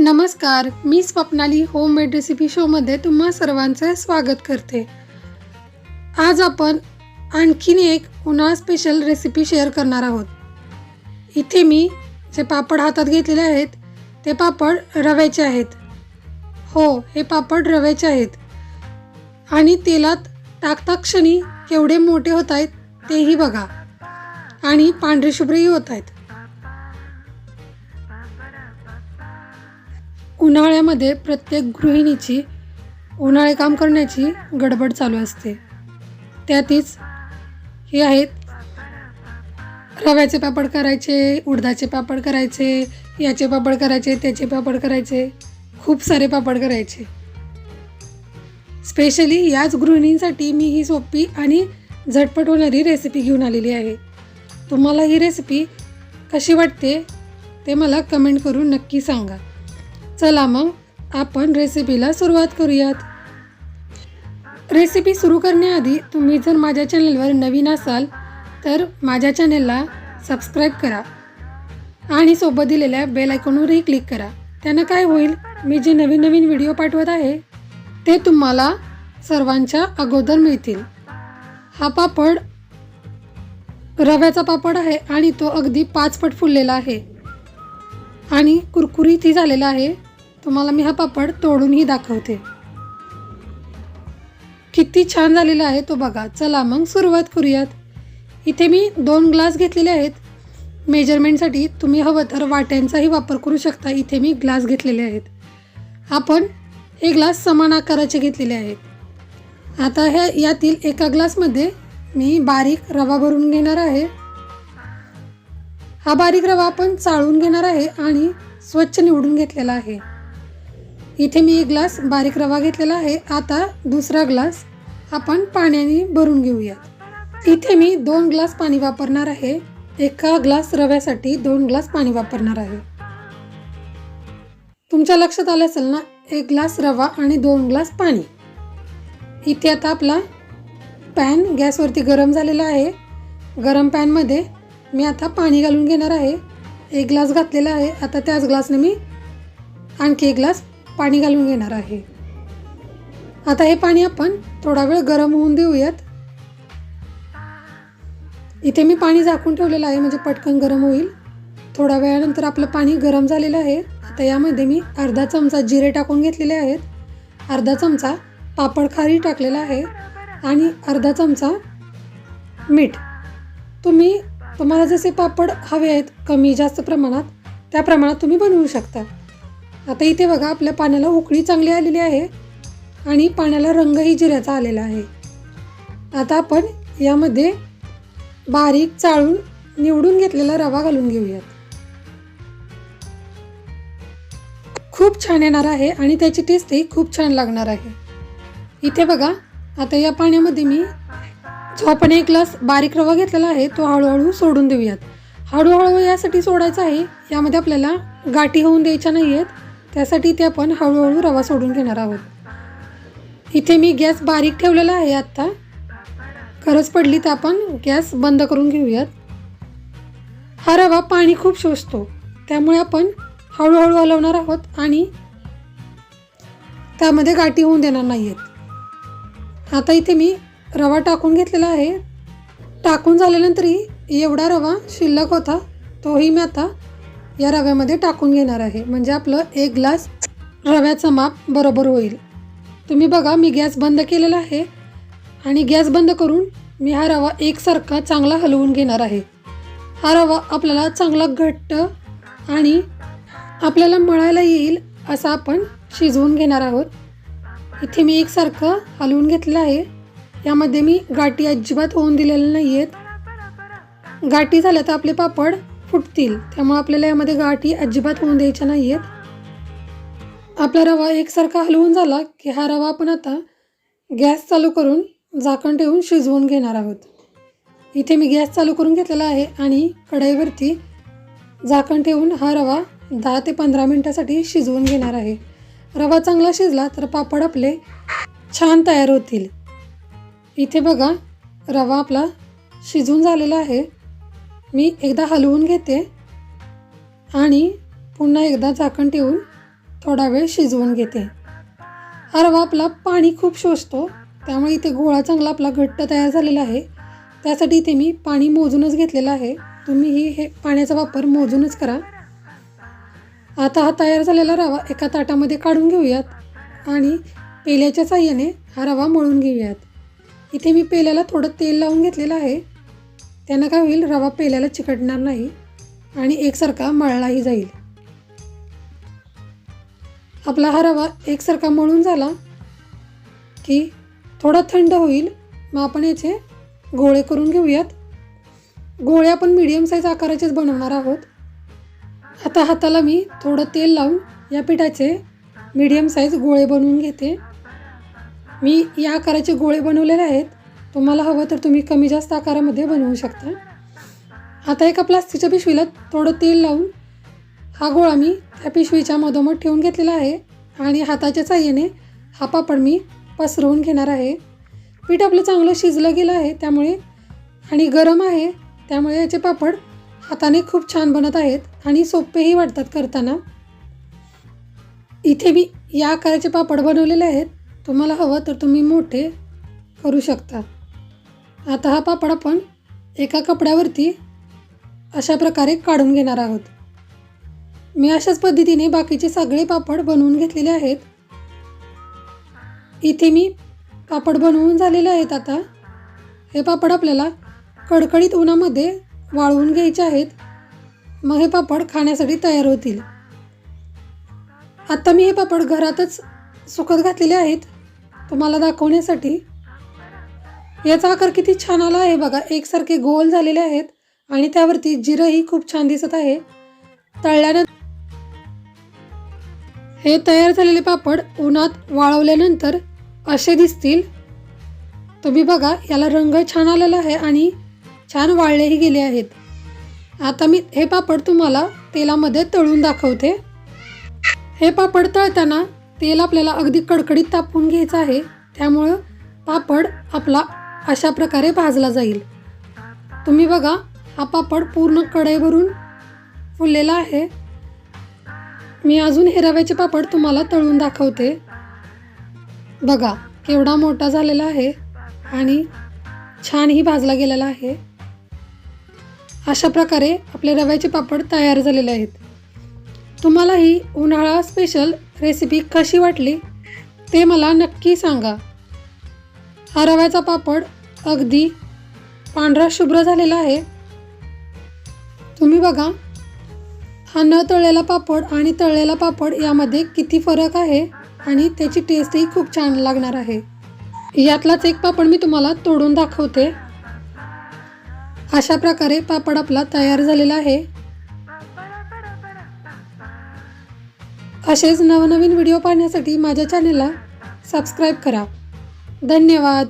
नमस्कार मी Swapnali homemade recipe शोमध्ये तुम्हा सर्वांचे स्वागत करते. आज आपण आणखीन एक उन्हाळा स्पेशल रेसिपी शेअर करणार आहोत. इथे मी जे पापड हातात घेतलेले आहेत ते पापड रव्याचे आहेत. हो हे पापड रव्याचे आहेत. आणि तेलात टाकता क्षणी केवढे मोठे होत आहेत तेही बघा. आणि पांढरे शुभ्रही होत आहेत. उन्हाळ्यामध्ये प्रत्येक गृहिणीची उन्हाळे काम करण्याची गडबड चालू असते. त्यातच हे आहेत रव्याचे पापड करायचे उडदाचे पापड करायचे याचे पापड करायचे त्याचे पापड करायचे खूप सारे पापड करायचे. स्पेशली याच गृहिणींसाठी मी ही सोपी आणि झटपट होणारी रेसिपी घेऊन आलेली आहे. तुम्हाला ही रेसिपी कशी वाटते ते मला कमेंट करून नक्की सांगा. चला मग आपण रेसिपीला सुरुवात करूयात. रेसिपी सुरू करण्याआधी तुम्ही जर माझ्या चॅनलवर नवीन असाल तर माझ्या चॅनलला सबस्क्राईब करा आणि सोबत दिलेल्या बेल आयकॉनवरही क्लिक करा. त्यानं काय होईल मी जे नवीन नवीन व्हिडिओ पाठवत आहे ते तुम्हाला सर्वांच्या अगोदर मिळतील. हा पापड रव्याचा पापड आहे आणि तो अगदी पाचपट फुललेला आहे. आणि कुरकुरीतही झालेला आहे. तुम्हाला मी हा पापड तोडूनही दाखवते. किती छान झालेला आहे तो बघा. चला मग सुरुवात करूयात. इथे मी दोन ग्लास घेतलेले आहेत. मेजरमेंटसाठी तुम्ही हवं तर वाट्यांचाही वापर करू शकता. इथे मी ग्लास घेतलेले आहेत. आपण हे ग्लास समान आकाराचे घेतलेले आहेत. आता ह्या यातील एका ग्लासमध्ये मी बारीक रवा भरून घेणार आहे. हा बारीक रवा आपण चाळून घेणार आहे आणि स्वच्छ निवडून घेतलेला आहे. इथे मी एक ग्लास बारीक रवा घेतलेला आहे. आता दुसरा ग्लास आपण पाण्याने भरून घेऊयात. इथे मी दोन ग्लास पाणी वापरणार आहे. एका ग्लास रव्यासाठी दोन ग्लास पाणी वापरणार आहे. तुमच्या लक्षात आलं असेल ना एक ग्लास रवा आणि दोन ग्लास पाणी. इथे आता आपला पॅन गॅसवरती गरम झालेला आहे. गरम पॅनमध्ये मी आता पाणी घालून घेणार आहे. एक ग्लास घातलेला आहे. आता त्याच ग्लासने मी आणखी एक ग्लास पाणी घालून घेणार आहे. आता हे पाणी आपण थोडा वेळ गरम होऊन देऊयात. इथे मी पाणी झाकून ठेवलेलं आहे म्हणजे पटकन गरम होईल. थोड्या वेळानंतर आपलं पाणी गरम झालेलं आहे. आता यामध्ये मी अर्धा चमचा जिरे टाकून घेतलेले आहेत. अर्धा चमचा पापड खारी टाकलेला आहे आणि अर्धा चमचा मीठ. तुम्ही तुम्हाला जसे पापड हवे आहेत कमी जास्त प्रमाणात त्या प्रमाणात तुम्ही बनवू शकता. आता इथे बघा आपल्या पाण्याला उकळी चांगली आलेली आहे आणि पाण्याला रंगही जिऱ्याचा आलेला आहे. आता आपण यामध्ये बारीक चाळून निवडून घेतलेला रवा घालून घेऊयात. खूप छान येणार आहे आणि त्याची टेस्टही खूप छान लागणार आहे. इथे बघा आता या पाण्यामध्ये मी जो आपण एक ग्लास बारीक रवा घेतलेला आहे तो हळूहळू सोडून देऊयात. हळूहळू यासाठी सोडायचा आहे यामध्ये आपल्याला गाठी होऊन द्यायच्या नाही आहेत त्यासाठी ते आपण हळूहळू रवा सोडून घेणार आहोत. इथे मी गॅस बारीक ठेवलेला आहे आत्ता. गरज पडली तर आपण गॅस बंद करून घेऊयात. हा रवा पाणी खूप शोषतो. त्यामुळे आपण हळूहळू हलवणार आहोत आणि त्यामध्ये गाठी होऊन देणार नाही आहेत आता इथे मी रवा टाकून घेतलेला आहे. टाकून झाल्यानंतरही एवढा रवा शिल्लक होता तोही मी आता या रव्यामध्ये टाकून घेणार आहे. म्हणजे आपलं एक ग्लास रव्याचं माप बरोबर होईल. तुम्ही बघा मी गॅस बंद केलेला आहे. आणि गॅस बंद करून मी हा रवा एकसारखा चांगला हलवून घेणार आहे. हा रवा आपल्याला चांगला घट्ट आणि आपल्याला मळायला येईल असा आपण शिजवून घेणार आहोत. इथे मी एकसारखं हलवून घेतलं आहे. यामध्ये मी गाठी अजिबात होऊन दिलेल्या नाही आहेत गाठी झाल्या तर आपले पापड फुटतील. त्यामुळे आपल्याला यामध्ये गाठी अजिबात होऊन द्यायच्या नाही आहेत आपला रवा एकसारखा हलवून झाला की हा रवा आपण आता गॅस चालू करून झाकण ठेवून शिजवून घेणार आहोत. इथे मी गॅस चालू करून घेतलेला आहे आणि कढईवरती झाकण ठेवून हा रवा दहा ते पंधरा मिनटासाठी शिजवून घेणार आहे. रवा चांगला शिजला तर पापड आपले छान तयार होतील. इथे बघा रवा आपला शिजून झालेला आहे. मी एकदा हलवून घेते आणि पुन्हा एकदा झाकण ठेवून थोडा वेळ शिजवून घेते. हा रवा आपला पाणी खूप शोषतो त्यामुळे इथे गोळा चांगला आपला घट्ट तयार झालेला आहे. त्यासाठी इथे मी पाणी मोजूनच घेतलेलं आहे. तुम्हीही हे पाण्याचा वापर मोजूनच करा. आता हा तयार झालेला रवा एका ताटामध्ये काढून घेऊयात आणि पेल्याच्या साह्याने हा रवा मळून घेऊयात. इथे मी पेल्याला थोडं तेल लावून घेतलेलं आहे. त्यानं काय होईल रवा पेल्याला चिकटणार नाही आणि एकसारखा मळलाही जाईल. आपला हा रवा एकसारखा मळून झाला की थोडा थंड होईल मग आपण याचे गोळे करून घेऊयात. गोळे आपण मीडियम साईज आकाराचेच बनवणार आहोत. आता हाताला मी थोडं तेल लावून या पिठाचे मीडियम साईज गोळे बनवून घेते. मी या आकाराचे गोळे बनवलेले आहेत. तुम्हाला हवं तर तुम्ही कमी जास्त आकारामध्ये बनवू शकता. आता एका प्लास्टिकच्या पिशवीला थोडं तेल लावून हा गोळा मी त्या पिशवीच्या मधोमध ठेवून घेतलेला आहे आणि हाताच्या साह्याने हा पापड मी पसरवून घेणार आहे. पीठ आपलं चांगलं शिजलं गेलं आहे त्यामुळे आणि गरम आहे त्यामुळे याचे पापड हाताने खूप छान बनत आहेत आणि सोपेही वाटतात करताना. इथे मी या आकाराचे पापड बनवलेले आहेत. तुम्हाला हवं तर तुम्ही मोठे करू शकता. आता हा पापड आपण एका कपड्यावरती अशा प्रकारे काढून घेणार आहोत. मी अशाच पद्धतीने बाकीचे सगळे पापड बनवून घेतलेले आहेत. इथे मी पापड बनवून झालेले आहेत आता. हे पापड आपल्याला कडकडीत उन्हामध्ये वाळवून घ्यायचे आहेत. मग हे पापड खाण्यासाठी तयार होतील. आत्ता मी हे पापड घरातच सुकत घातलेले आहेत. तुम्हाला दाखवण्यासाठी याचा आकार किती छान आला आहे बघा. एकसारखे गोल झालेले आहेत आणि त्यावरती जिरंही खूप छान दिसत आहे. तळल्यानंतर हे तयार झालेले पापड उन्हात वाळवल्यानंतर असे दिसतील. तुम्ही बघा याला रंग छान आलेला आहे आणि छान वाळलेही गेले आहेत. आता मी हे पापड तुम्हाला तेलामध्ये तळून दाखवते. हे पापड तळताना तेल आपल्याला अगदी कडकडीत तापवून घ्यायचं आहे. त्यामुळं पापड आपला अशा प्रकारे भाजला जाईल. तुम्ही बघा हा पापड पूर्ण कढई भरून फुललेला आहे. मी अजून हे रव्याचे पापड तुम्हाला तळून दाखवते. बघा केवढा मोठा झालेला आहे आणि छानही भाजला गेलेला आहे. अशा प्रकारे आपले रव्याचे पापड तयार झालेले आहेत. तुम्हाला ही उन्हाळा स्पेशल रेसिपी कशी वाटली ते मला नक्की सांगा. हा रव्याचा पापड अगदी. पांढरा शुभ्र झालेला आहे. तुम्ही बघा. हा न तळलेला पापड आणि तळलेला पापड यामध्ये किती फरक आहे आणि त्याची टेस्टही खूप छान लागणार आहे. यातलाच एक पापड मी तुम्हाला तोडून दाखवते. अशा प्रकारे पापड आपला तयार झालेला आहे. असेच नवनवीन व्हिडिओ पाहण्यासाठी माझ्या चॅनेलला सबस्क्राईब करा. धन्यवाद.